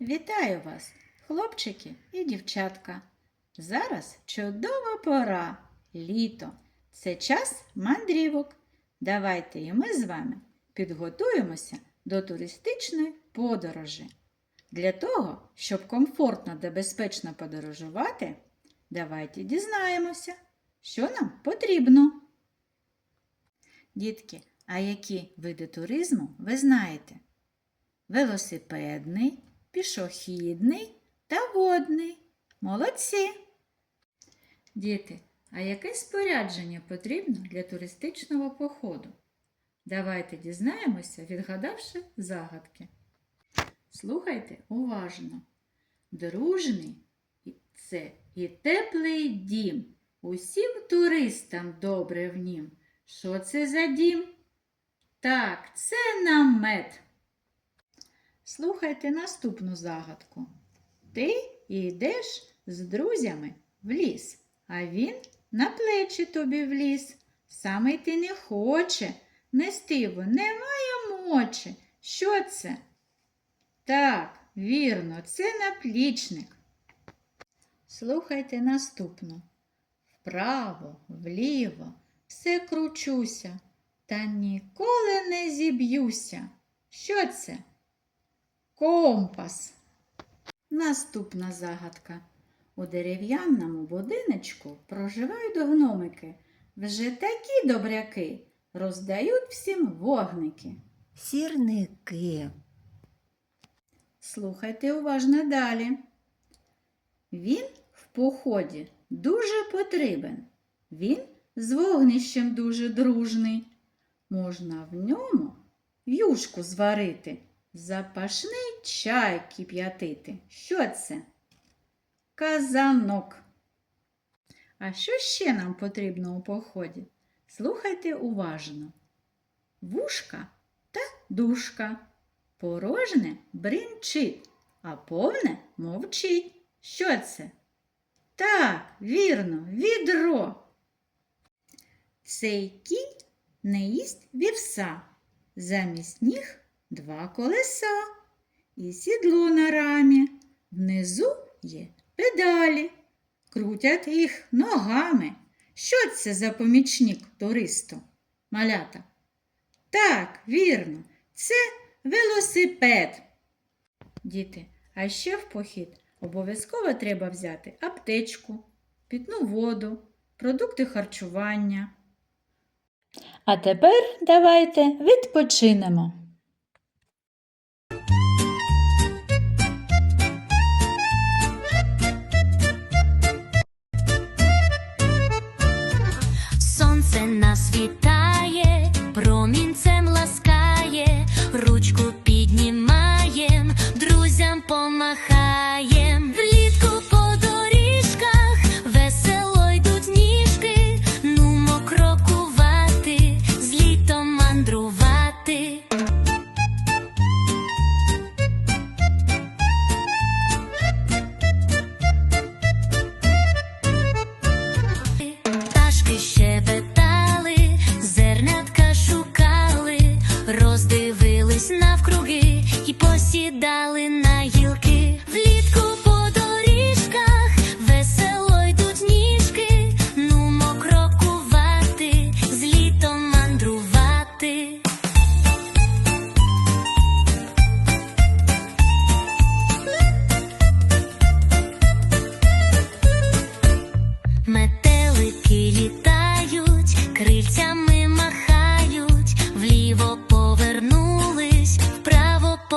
Вітаю вас, хлопчики і дівчатка. Зараз чудова пора, літо. Це час мандрівок. Давайте і ми з вами підготуємося до туристичної подорожі. Для того, щоб комфортно та безпечно подорожувати, давайте дізнаємося, що нам потрібно. Дітки, а які види туризму ви знаєте? Велосипедний, пішохідний та водний. Молодці! Діти, а яке спорядження потрібно для туристичного походу? Давайте дізнаємося, відгадавши загадки. Слухайте уважно. Дружний це і теплий дім. Усім туристам добре в нім. Що це за дім? Так, це намет. Слухайте наступну загадку. Ти йдеш з друзями в ліс, а він на плечі тобі вліз. Саме йти не хоче, нести його немає мочі. Що це? Так, вірно, це наплічник. Слухайте наступну. Вправо, вліво, все кручуся, та ніколи не зіб'юся. Що це? Компас. Наступна загадка. У дерев'яному будиночку проживають гномики. Вже такі добряки роздають всім вогники. Сірники. Слухайте уважно далі. Він в поході дуже потрібен. Він з вогнищем дуже дружний. Можна в ньому юшку зварити, запашний чай кип'ятити. Що це? Казанок. А що ще нам потрібно у поході? Слухайте уважно. Вушка та душка. Порожне бринчить, а повне мовчить. Що це? Так, вірно, відро. Цей кінь не їсть вівса. Замість ніг два колеса і сідло на рамі. Внизу є педалі. Крутять їх ногами. Що це за помічник туристу? Малята? Так, вірно, це велосипед. Діти, а ще в похід обов'язково треба взяти аптечку, питну воду, продукти харчування. А тепер давайте відпочинемо. Друзям. Влітку по доріжках весело йдуть ніжки, нумо крокувати, з мандрувати. Пташки щебетали, зернятка шукали, роздивились навкруги і посідали на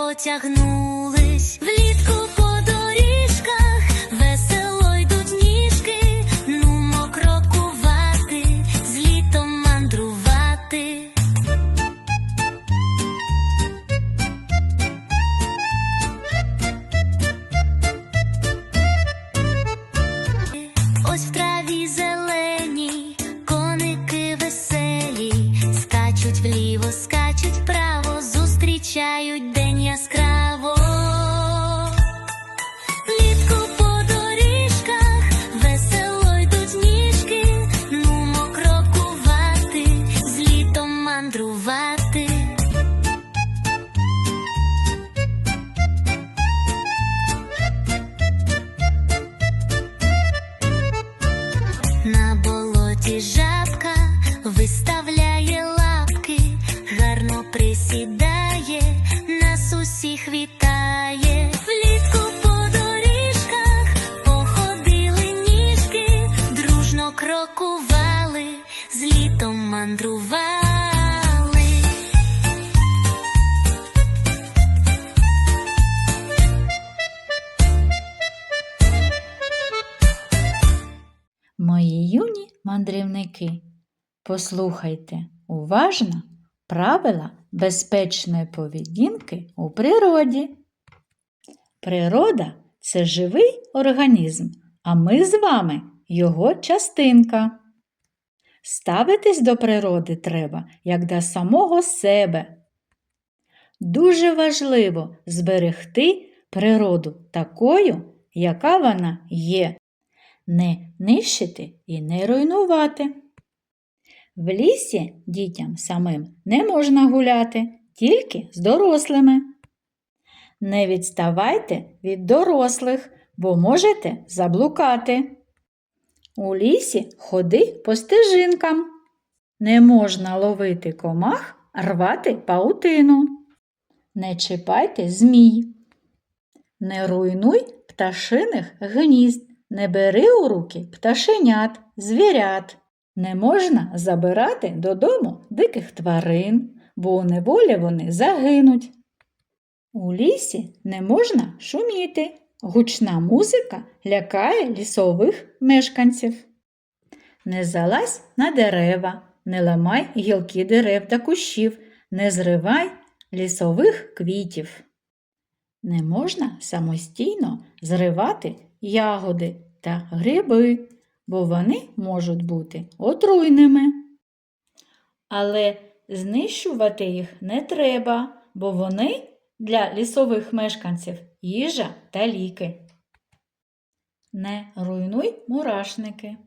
потягнулись. в по день яскраво. Мандрівники, послухайте уважно правила безпечної поведінки у природі. Природа це живий організм, а ми з вами його частинка. Ставитись до природи треба, як до самого себе. Дуже важливо зберегти природу такою, яка вона є не нищити і не руйнувати. В лісі дітям самим не можна гуляти, тільки з дорослими. Не відставайте від дорослих, бо можете заблукати. У лісі ходи по стежинкам. Не можна ловити комах, рвати паутину. Не чіпайте змій. Не руйнуй пташиних гнізд. Не бери у руки пташенят, звірят. Не можна забирати додому диких тварин, бо у неволі вони загинуть. У лісі не можна шуміти. Гучна музика лякає лісових мешканців. Не залазь на дерева, не ламай гілки дерев та кущів, не зривай лісових квітів. Не можна самостійно зривати ягоди та гриби, бо вони можуть бути отруйними. Але знищувати їх не треба, бо вони для лісових мешканців їжа та ліки. Не руйнуй мурашники.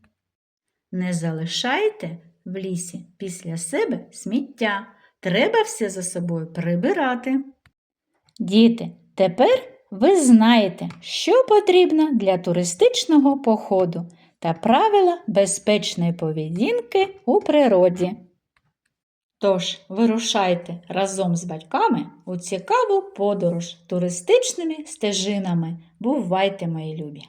Не залишайте в лісі після себе сміття. Треба все за собою прибирати. Діти, тепер ви знаєте, що потрібно для туристичного походу та правила безпечної поведінки у природі. Тож вирушайте разом з батьками у цікаву подорож туристичними стежинами. Бувайте, мої любі!